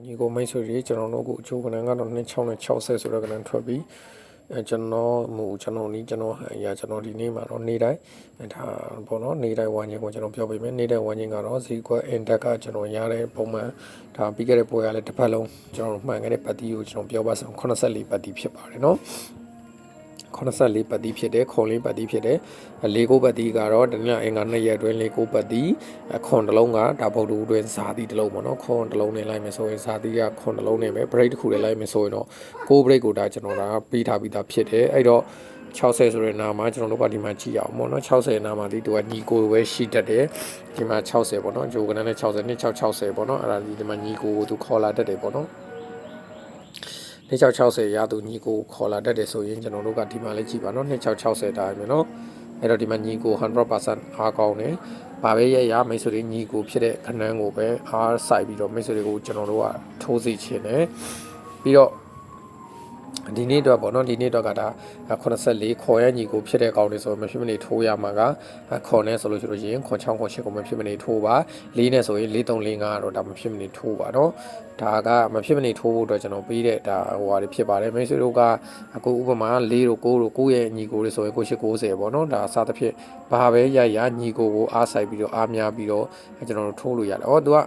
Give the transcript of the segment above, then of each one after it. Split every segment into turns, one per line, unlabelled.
ညီကိုမိတ်ဆွေတွေကျွန်တော်တို့ကိုအချိုးကနန်းကတော့26နဲ့60ဆိုတော့ကနန်းထွက်ပြီးအဲကျွန်တော်မူကျွန်တော်နီးကျွန်တော်ဟန်ရကျွန်တော်ဒီနေ့မှာတော့နေ့တိုင်းအဲဒါပေါ့နော်နေ့တိုင်းဝိုင်းချင်းကိုကျွန်တော်ပြောပြမယ်နေ့တိုင်းဝိုင်းချင်းကတော့ဈေးကွက်အင်တက်ကကျွန်တော်ရတဲ့ပုံမှန်ဒါပြီးခဲ့တဲ့ပွဲရလဲတစ်ပတ်လုံးကျွန်တော်မှန်ခဲ့တဲ့ပတ်တီကိုကျွန်တော်ပြောပါဆောင်84ပတ်တီဖြစ်ပါတယ်နော် 84ပတ်တီးဖြစ်တယ်ခွန်လေးပတ်တီးဖြစ်တယ်၄ကိုပတ်တီးကတော့တနင်္လာအင်္ဂါ2ရက်အတွင်း၄ကိုပတ်တီးခွန်တစ်လုံးကဒါဗုဒ္ဓအတွင်းဇာတိတစ်လုံးပေါ့နော်ခွန်တစ်လုံးနဲ့လိုက်မယ်ဆိုရင်ဇာတိကခွန်တစ်လုံးနဲ့ပဲ break တစ်ခုနဲ့လိုက်မယ်ဆိုရင်တော့ကို break ကိုဒါကျွန်တော်ဒါပေးထားပြီးသားဖြစ်တယ်အဲ့တော့60ဆိုတဲ့နာမှာကျွန်တော်တို့ကဒီမှာကြည့်ရအောင်ပေါ့နော်60နာမှာဒီသူကညီကိုပဲရှိတတ်တယ်ဒီမှာ60ပေါ့နော်ဂျိုကနန်းနဲ့60 2660ပေါ့နော်အဲ့ဒါဒီဒီမှာညီကိုကိုသူခေါ်လာတတ်တယ်ပေါ့နော် 2660ရသူညီကိုခေါ်လာတတ်တယ်ဆိုရင်ကျွန်တော်တို့ကဒီမှာလေးကြည့်ပါနော်2660တိုင်းမယ်နော်အဲ့တော့ဒီမှာညီကို100%အားကောင်းတယ်။ဘာပဲရရမိတ်ဆွေတွေညီကိုဖြစ်တဲ့ခဏန်းကိုပဲအားဆိုင်ပြီးတော့မိတ်ဆွေတွေကိုကျွန်တော်တို့ကထိုးစီခြင်းတယ်။ပြီးတော့ ဒီနေ့တော့ပေါ့နော်ဒီနေ့တော့ကဒါ84ခေါ်ရညီကိုဖြစ်တဲ့ကောင်းတွေဆိုမဖြစ်မနေထိုးရမှာကခေါ်နေဆိုလို့ရှိလို့ရှိရင်ခွန်6ခွန်8ကိုမဖြစ်မနေထိုးပါ၄နဲ့ဆိုရင်4345တော့ဒါမဖြစ်မနေထိုးပါနော်ဒါကမဖြစ်မနေထိုးဖို့အတွက်ကျွန်တော်ပြီးတဲ့ဒါဟိုဟာတွေဖြစ်ပါတယ်မိတ်ဆွေတို့ကအခုဥပမာ4တို့9တို့9ရဲ့ညီကိုတွေဆိုရင်ကို890ပေါ့နော်ဒါအစားတစ်ဖြစ်ဘာပဲရရညီကိုကိုအားဆိုင်ပြီးတော့အားများပြီးတော့ကျွန်တော်တို့ထိုးလို့ရတယ်။အော်သူက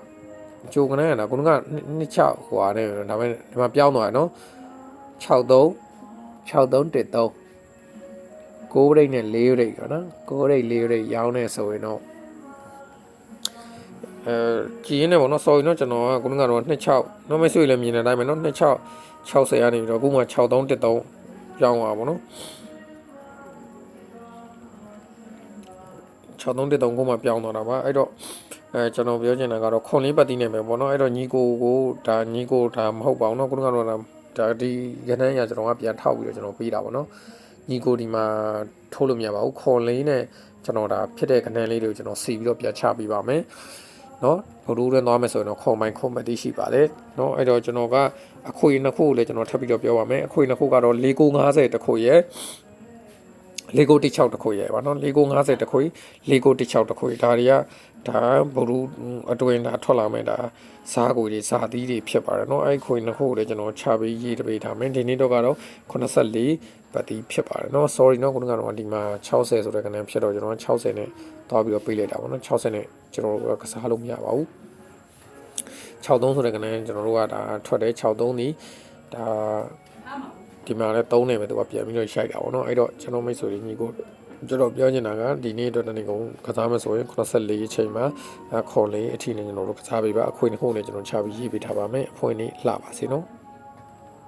ကြိုကနေရတာကိုကနှစ်ချဟိုဟာနဲ့ဒါပေမဲ့ဒီမှာပြောင်းသွားတယ်နော် 63 6313 6ရိတ်နဲ့4ရိတ်ကနော်6ရိတ်4ရိတ်ရောင်းနေဆိုရင်တော့အဲကြည်ရင်းနေပေါ့နော် sorry နော်ကျွန်တော်ကခုနကတော့26နော်မဆွေလည်းမြင်တဲ့အတိုင်းပဲနော်26 60ကနေပြီးတော့အခုမှ6313ပြောင်းသွားပါပေါ့နော်6313ကိုမှပြောင်းသွားတာပါအဲ့တော့အဲကျွန်တော်ပြောချင်တာကတော့ခွန်လေးပတ်တိနေမယ်ပေါ့နော်အဲ့တော့ညီကိုကိုဒါညီကိုဒါမဟုတ်ပါဘူးနော်ခုနကတော့ ဒါဒီရဟန်းရကျွန်တော်ကပြန်ထောက်ပြီးတော့ကျွန်တော်ပေးတာပေါ့နော်ညီကိုဒီမှာထိုးလို့မရပါဘူးခွန်လေးနဲ့ကျွန်တော်ဒါဖြစ်တဲ့ခဏလေးတွေကိုကျွန်တော်စီပြီးတော့ပြန်ချပေးပါမယ်နော်ဘဒူးရင်းသွားမယ်ဆိုရင်တော့ခွန်မိုင်းခွန်မတိရှိပါတယ်နော်အဲ့တော့ကျွန်တော်ကအခွေနှစ်ခုကိုလည်းကျွန်တော်ထပ်ပြီးတော့ပြောပါမယ်အခွေနှစ်ခုကတော့4950တစ်ခုရဲ့ လေကို16တခွေရပါနော်လေကို50တခွေလေကို16တခွေဒါတွေကဒါဘလူအတွင်ဒါထွက်လာမယ်ဒါစားကိုတွေစားသီးတွေဖြစ်ပါတယ်နော်အဲ့ခွေနှစ်ခုကိုလည်းကျွန်တော်ချပြီးရေးတပေးထားမယ်ဒီနေ့တော့ကတော့84ပတ်တီဖြစ်ပါတယ်နော် sorry နော်ခုနကတော့ဒီမှာ60ဆိုတဲ့ကနေဖြစ်တော့ကျွန်တော်60နဲ့သွားပြီးတော့ပေးလိုက်တာပေါ့နော်60နဲ့ကျွန်တော်တို့ကစားလို့မရပါဘူး63ဆိုတဲ့ကနေကျွန်တော်တို့ကဒါထွက်တယ်63ဒီဒါ ဒီမှာလည်း3နေပဲသူကပြန်ပြီးတော့ရှိုက်တာပေါ့နော်အဲ့တော့ကျွန်တော်မိတ်ဆွေညီကိုကျွန်တော်ပြောချင်တာကဒီနေ့အတွက်တနေ့ကုန်ကစားမယ်ဆိုရင်84အချိန်မှာခေါ်လေးအထီးနဲ့ကျွန်တော်တို့ကစားပေးပါအခွင့်အရေးနဲ့ကျွန်တော်ချပြီးရေးပေးထားပါမယ်အဖွင့်လေးလှပါစေနော်